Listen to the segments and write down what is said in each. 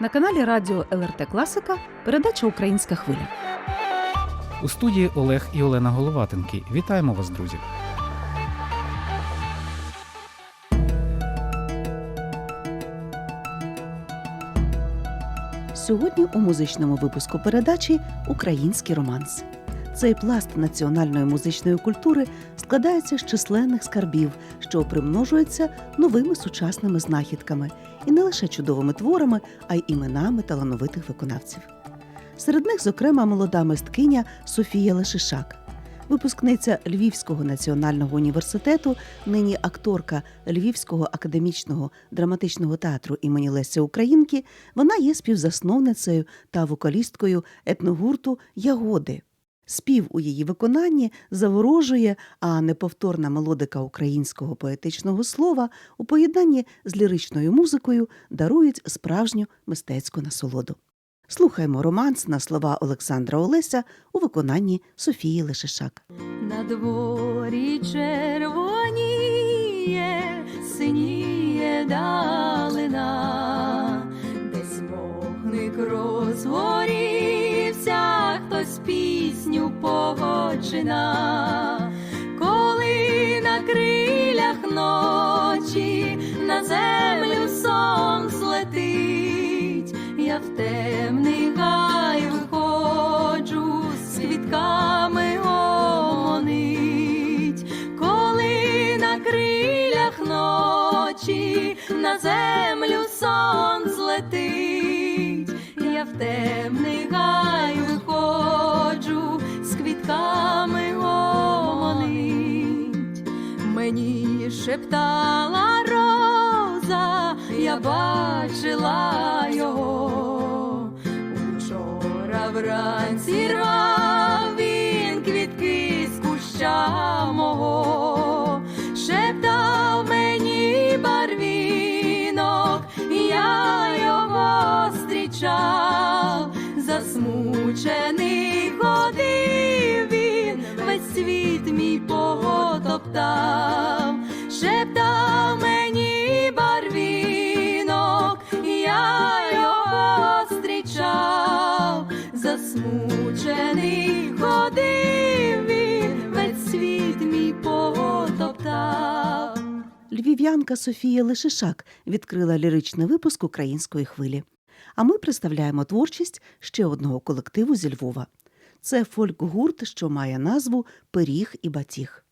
На каналі Радіо ЛРТ Класика передача Українська хвиля. У студії Олег і Олена Головатенки. Вітаємо вас, друзі! Сьогодні у музичному випуску передачі Український романс. Цей пласт національної музичної культури складається з численних скарбів, що примножуються новими сучасними знахідками і не лише чудовими творами, а й іменами талановитих виконавців. Серед них, зокрема, молода мисткиня Софія Лешишак, випускниця Львівського національного університету, нині акторка Львівського академічного драматичного театру імені Леся Українки. Вона є співзасновницею та вокалісткою етногурту Ягоди. Спів у її виконанні заворожує, а неповторна мелодика українського поетичного слова у поєднанні з ліричною музикою дарують справжню мистецьку насолоду. Слухаймо романс на слова Олександра Олеся у виконанні Софії Лешишак. На дворі червоніє, синіє далина, десь вогник розгорівся, хтось пісню погоджина, коли на крилях ночі на землю сон злетить, я в темний гай виходжу з квітками омонить, коли на крилях ночі на землю сон злетить, я в темний гай шептала роза, я бачила засмучений ходив він, весь світ мій потоптав. Львів'янка Софія Лишишак відкрила ліричний випуск української хвилі. А ми представляємо творчість ще одного колективу зі Львова. Це фольк-гурт, що має назву Пиріг і Батіг.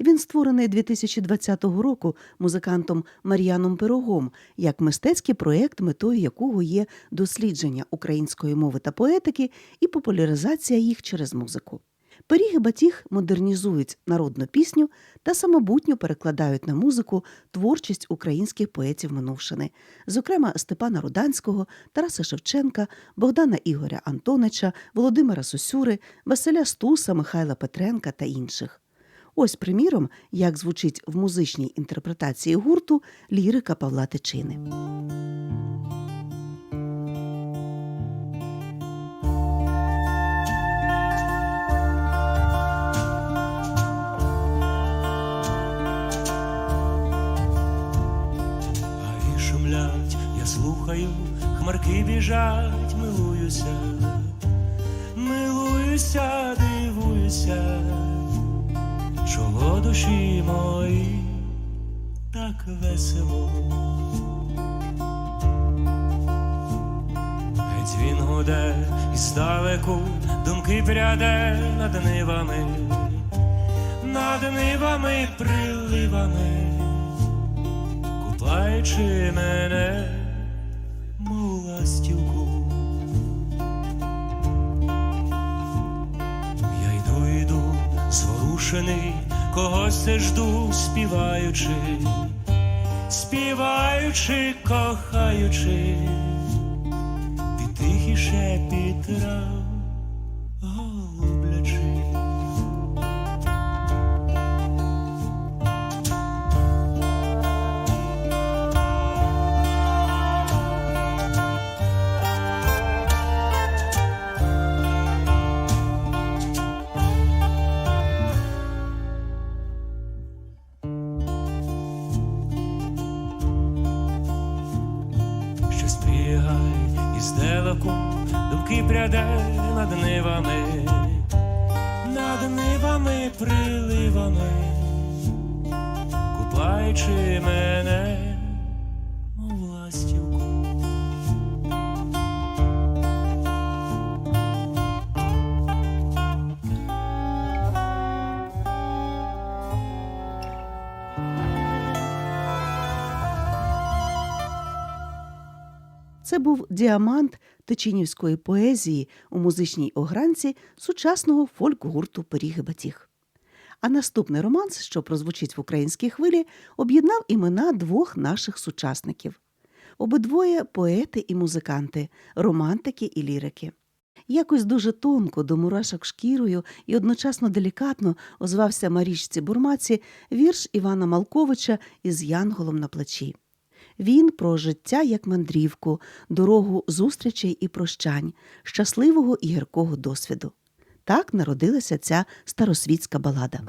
Він створений 2020 року музикантом Мар'яном Пирогом як мистецький проєкт, метою якого є дослідження української мови та поетики і популяризація їх через музику. Пиріг і батіг модернізують народну пісню та самобутньо перекладають на музику творчість українських поетів минувшини, зокрема Степана Руданського, Тараса Шевченка, Богдана Ігоря Антонича, Володимира Сосюри, Василя Стуса, Михайла Петренка та інших. Ось, приміром, як звучить в музичній інтерпретації гурту лірика Павла Тичини. Я слухаю, хмарки біжать, милуюся, милуюся, дивуюся, чого душі мої так весело. Геть він гуде і здалеку думки пряде над нивами, над нивами приливами купаючи мене, зворушений, когось це жду, співаючи, співаючи, кохаючи, під тихий шепіт трав був діамант тичинівської поезії у музичній огранці сучасного фольк-гурту Пиріги Батіг. А наступний романс, що прозвучить в українській хвилі, об'єднав імена двох наших сучасників. Обидвоє поети і музиканти, романтики і лірики. Якось дуже тонко до мурашок шкірою і одночасно делікатно озвався Марічці Бурмаці вірш Івана Малковича із Янголом на плечі. Він про життя як мандрівку, дорогу зустрічей і прощань, щасливого і гіркого досвіду. Так народилася ця старосвітська балада.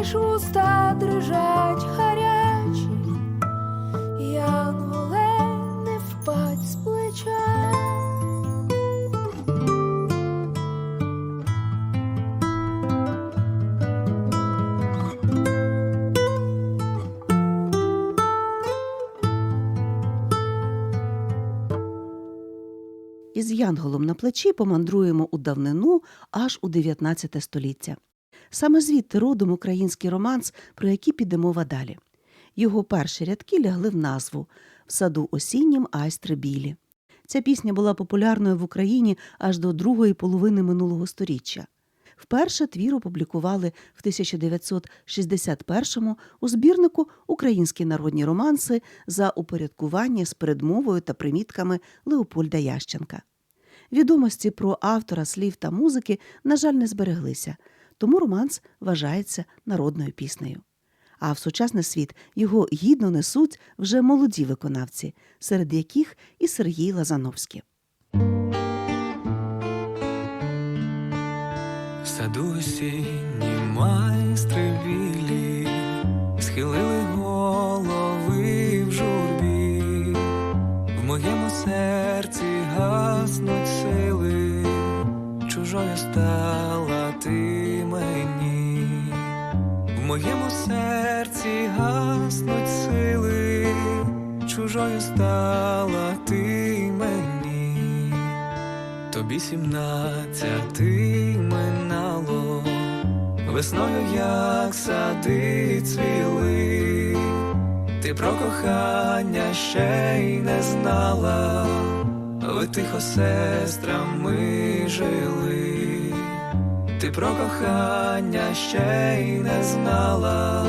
Лиш уста дрижать гарячі. Янголе, не впадь з плеча. Із янголом на плечі помандруємо у давнину аж у 19 століття. Саме звідти родом український романс, про який піде мова далі. Його перші рядки лягли в назву В саду осіннім айстри білі. Ця пісня була популярною в Україні аж до другої половини минулого сторіччя. Вперше твір опублікували в 1961-му у збірнику Українські народні романси за упорядкування з передмовою та примітками Леопольда Ященка. Відомості про автора слів та музики, на жаль, не збереглися, тому романс вважається народною піснею. А в сучасний світ його гідно несуть вже молоді виконавці, серед яких і Сергій Лазановський. Саду осінні майстри білі схилили голови в журбі, в моєму серці гаснуть сили, чужою стала ти мені, в моєму серці гаснуть сили, чужою стала ти мені. тобі сімнадцяти минало, весною як сади цвіли, ти про кохання ще й не знала, ви тихо сестрами жили, про кохання ще й не знала,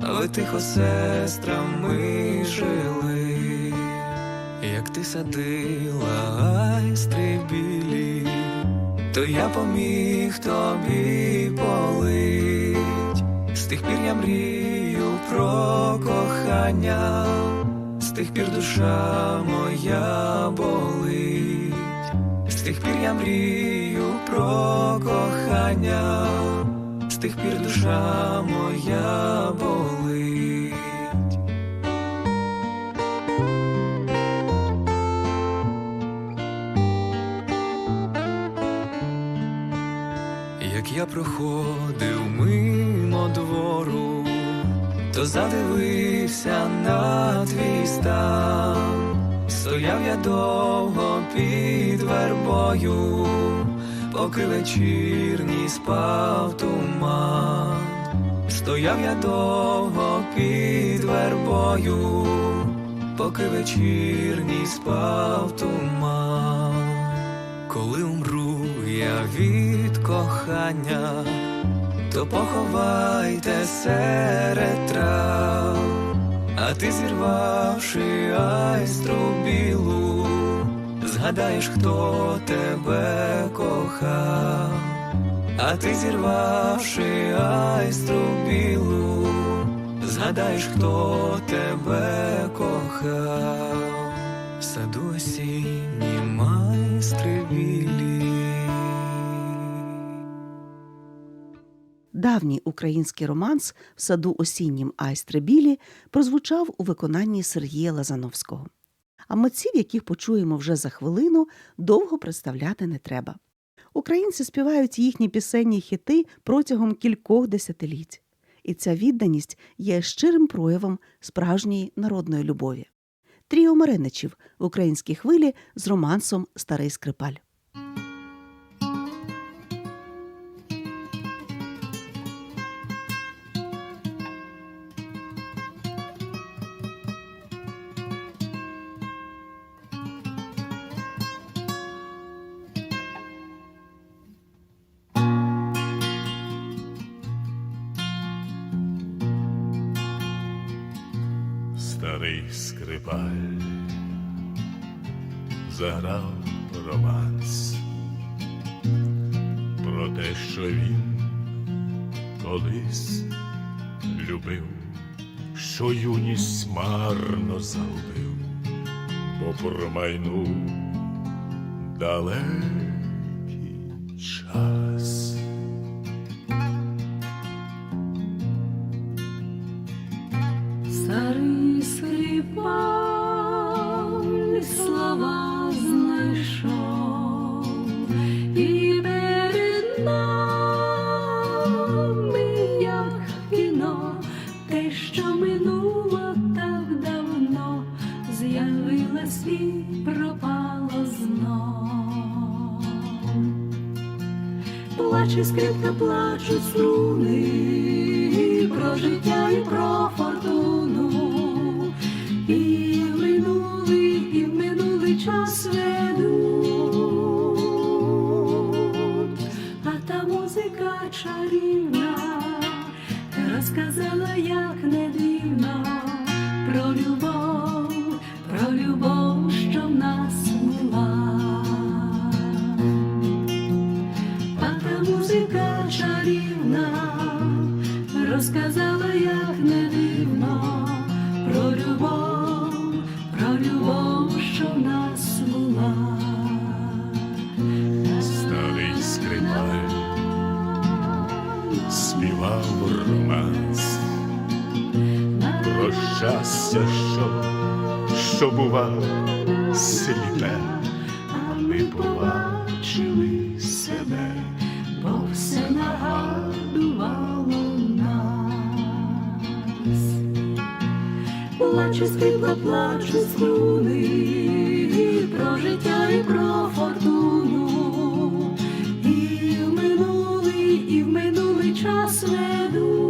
ви тихо сестрами жили, як ти садила айстри білі, то я поміг тобі полить. З тих пір я мрію про кохання, з тих пір душа моя болить, тих пір я мрію про кохання, з тих пір душа моя болить. Як я проходив мимо двору, то задивився на твій стан. Стояв я довго вербою, поки вечірній спав туман. Стояв я довго під вербою, поки вечірній спав туман. Коли умру я від кохання, то поховайте серед трав, а ти зірвавши айстру білу, згадаєш, хто тебе кохав, а ти зірвавши айстру білу, згадаєш, хто тебе кохав, в саду осінні майстри білі. Давній український романс в саду осіннім Айстри Білі прозвучав у виконанні Сергія Лазановського. А митців, яких почуємо вже за хвилину, довго представляти не треба. Українці співають їхні пісенні хіти протягом кількох десятиліть, і ця відданість є щирим проявом справжньої народної любові. Тріо Мареничів в українській хвилі з романсом Старий Скрипаль. Скрипаль заграв романс про те, що він колись любив, що юність марно загубив, бо промайнув далекий час. Минулий час а та музика чарівна розказала, як не дивно про любов, про любов, що в нас була. А та музика чарівна розказала, щастя, що що бува сліпе, а ми побачили себе, бо все нагадувало нас, плачу, скрипла, плачу, струни про життя і про фортуну. І в минулий, і в минулий час веду.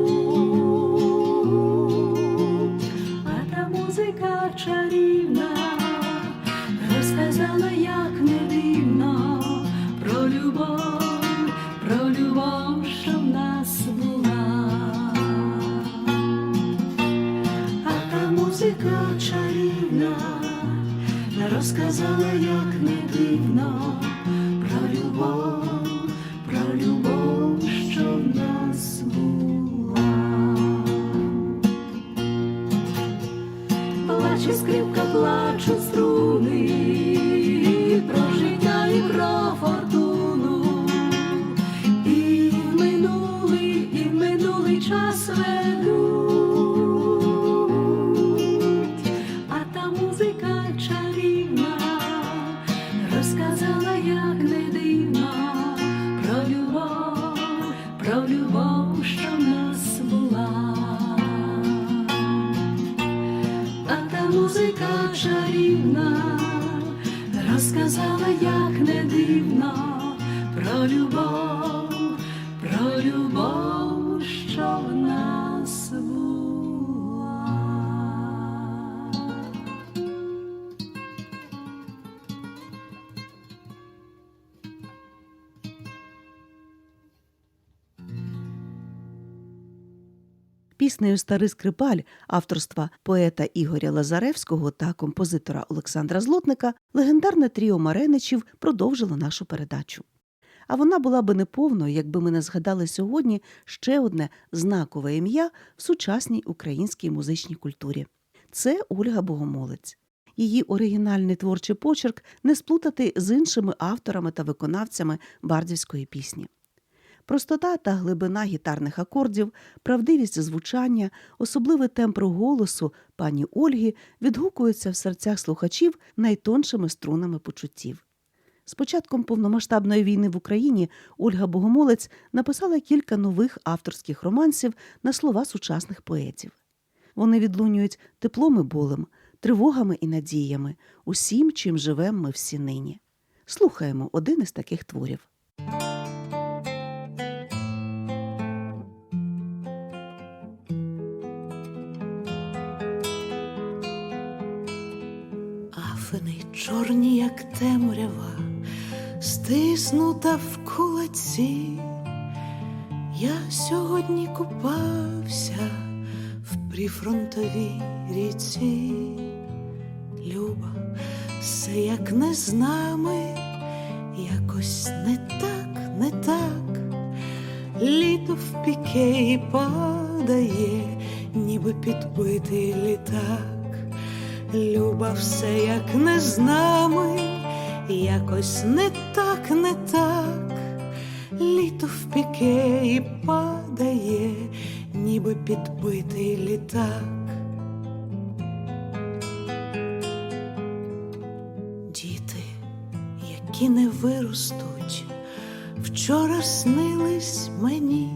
Розказала, як не дивно про любов, про любов, що в нас була. Плаче скрипка, плачуть струни, про життя і про фортуну, і минулий, і в минулий час ведуть, Піснею Старий скрипаль авторства поета Ігоря Лазаревського та композитора Олександра Злотника легендарне тріо Мареничів продовжило нашу передачу. А вона була би неповною, якби ми не згадали сьогодні ще одне знакове ім'я в сучасній українській музичній культурі. Це Ольга Богомолець. Її оригінальний творчий почерк не сплутати з іншими авторами та виконавцями бардівської пісні. Простота та глибина гітарних акордів, правдивість звучання, особливий тембр голосу пані Ольги відгукуються в серцях слухачів найтоншими струнами почуттів. З початком повномасштабної війни в Україні Ольга Богомолець написала кілька нових авторських романсів на слова сучасних поетів. Вони відлунюють теплом і болем, тривогами і надіями, усім, чим живемо ми всі нині. Слухаємо один із таких творів. Чорні, як темрява, стиснута в кулаці. Я сьогодні купався в прифронтовій ріці. Люба, все як не з нами, якось не так, не так. Літо в і падає, ніби підбитий літак. Люба, все як не з нами, якось не так, не так. Літо в піке і падає, ніби підбитий літак. Діти, які не виростуть, вчора снились мені,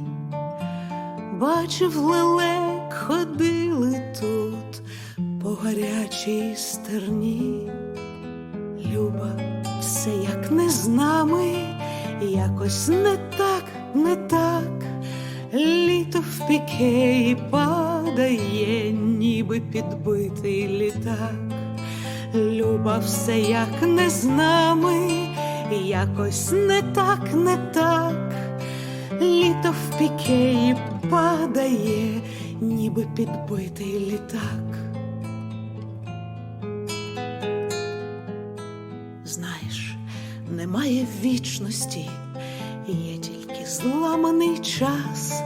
бачив лелек, ходили тут по гарячій стерні. Люба, все як не з нами, якось не так, не так. Літо в піке і падає, ніби підбитий літак. Люба, все як не з нами, якось не так, не так. Літо в піке і падає, ніби підбитий літак. Немає вічності, є тільки зламаний час,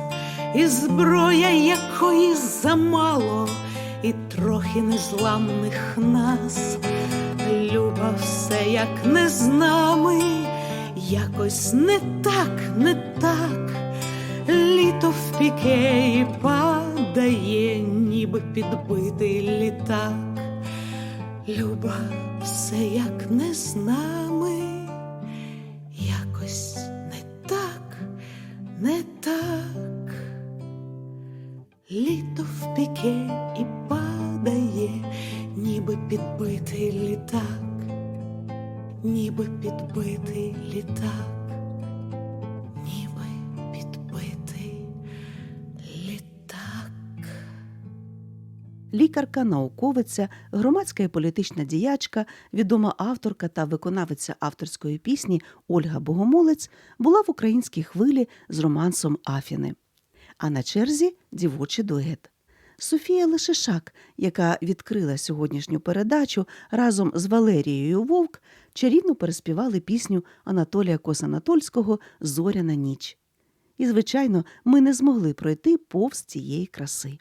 і зброя якої замало, і трохи незламних нас. Люба, все як не з нами, якось не так, не так. Літо в піке і падає, ніби підбитий літак. Люба, все як не з нами, Літо в піке і падає, ніби підбитий літак, ніби підбитий літак. Лікарка, науковиця, громадська і політична діячка, відома авторка та виконавиця авторської пісні Ольга Богомолець була в українській хвилі з романсом Афіни. А на черзі дівочий дует. Софія Лишишак, яка відкрила сьогоднішню передачу разом з Валерією Вовк, чарівно переспівали пісню Анатолія Косанатольського Зоряна ніч. І, звичайно, ми не змогли пройти повз цієї краси.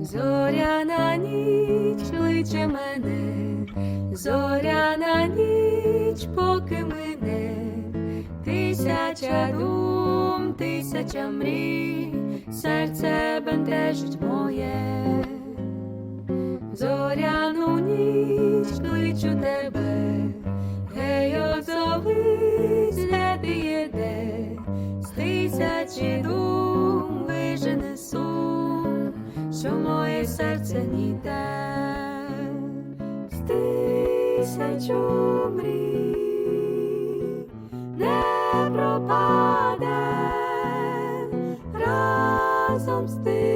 Зоряна ніч кличе мене, зоряна ніч поки мине, тисяча дум, тисяча мрій, серце бентежить моє, зоряну ніч кличу тебе, гей, озовись, де ти єде, з тисячі дум вижене сум що моє серце ніде тисячу мрій. Не пропаде разом з тих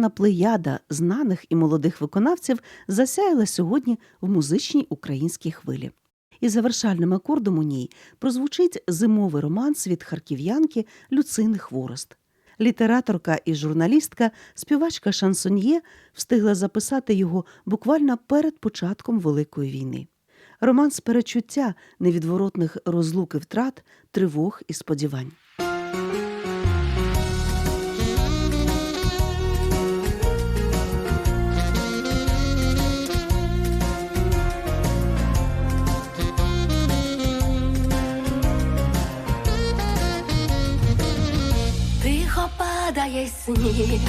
Зоряна плеяда знаних і молодих виконавців засяяла сьогодні в музичній українській хвилі. І завершальним акордом у ній прозвучить зимовий романс від харків'янки Люцини Хворост. Літераторка і журналістка, співачка Шансоньє встигла записати його буквально перед початком Великої війни. Романс перечуття невідворотних розлук і втрат, тривог і сподівань. Падає сніг,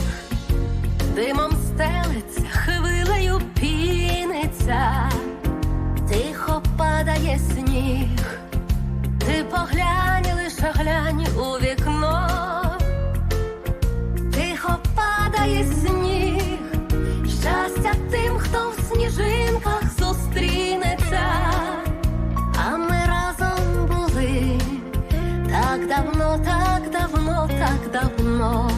димом стелиться, хвилею піниться, тихо падає сніг, ти поглянь, лише глянь у вікно, тихо падає сніг, щастя тим, хто в сніжинках зустрінеться, а ми разом були. Так давно, так давно, так давно.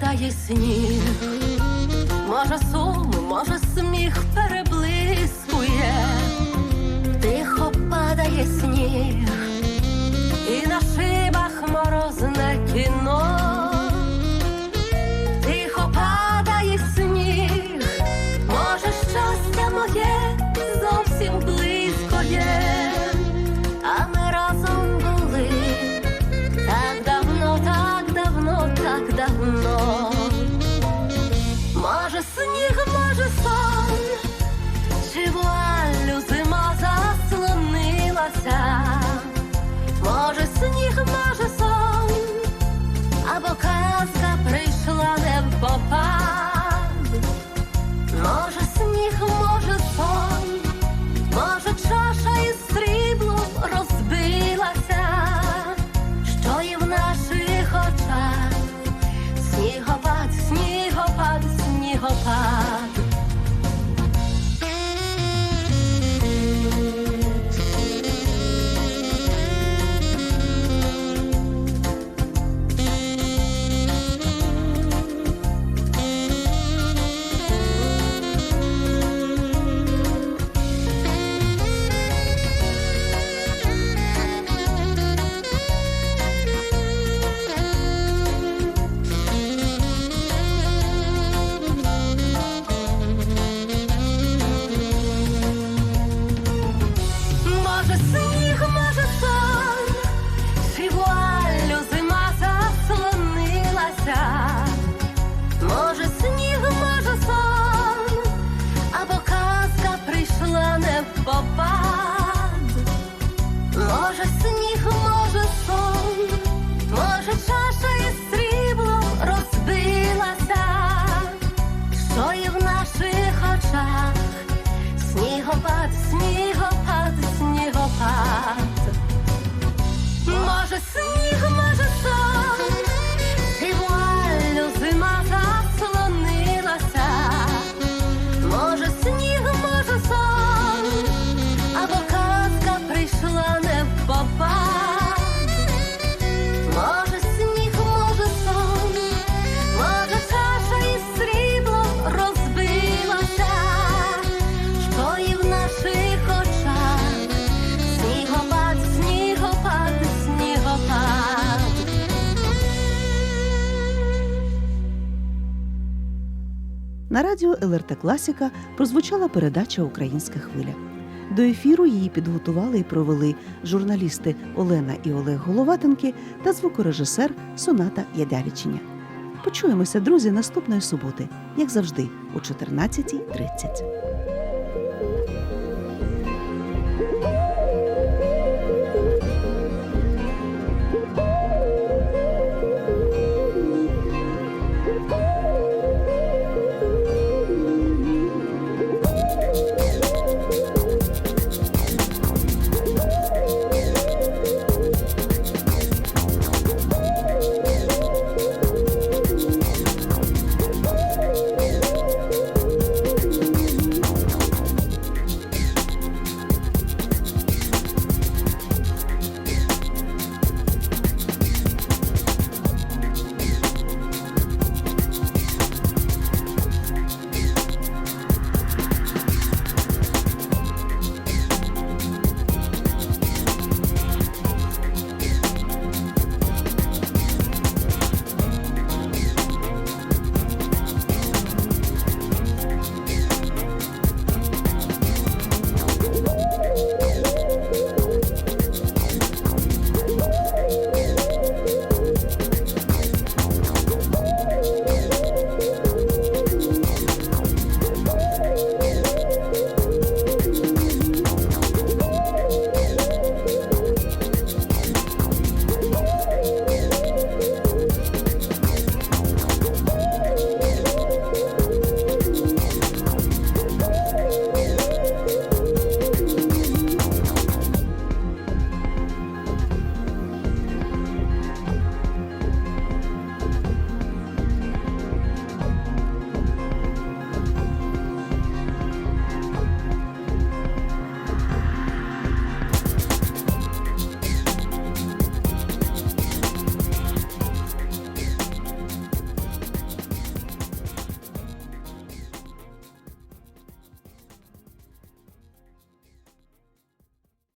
Падає сніг, може сум, може сміх переблискує, тихо падає сніг, На радіо ЛРТ Класіка прозвучала передача Українська хвиля. До ефіру її підготували і провели журналісти Олена і Олег Головатенки та звукорежисер Соната Ядявічення. Почуємося, друзі, наступної суботи, як завжди, о 14.30.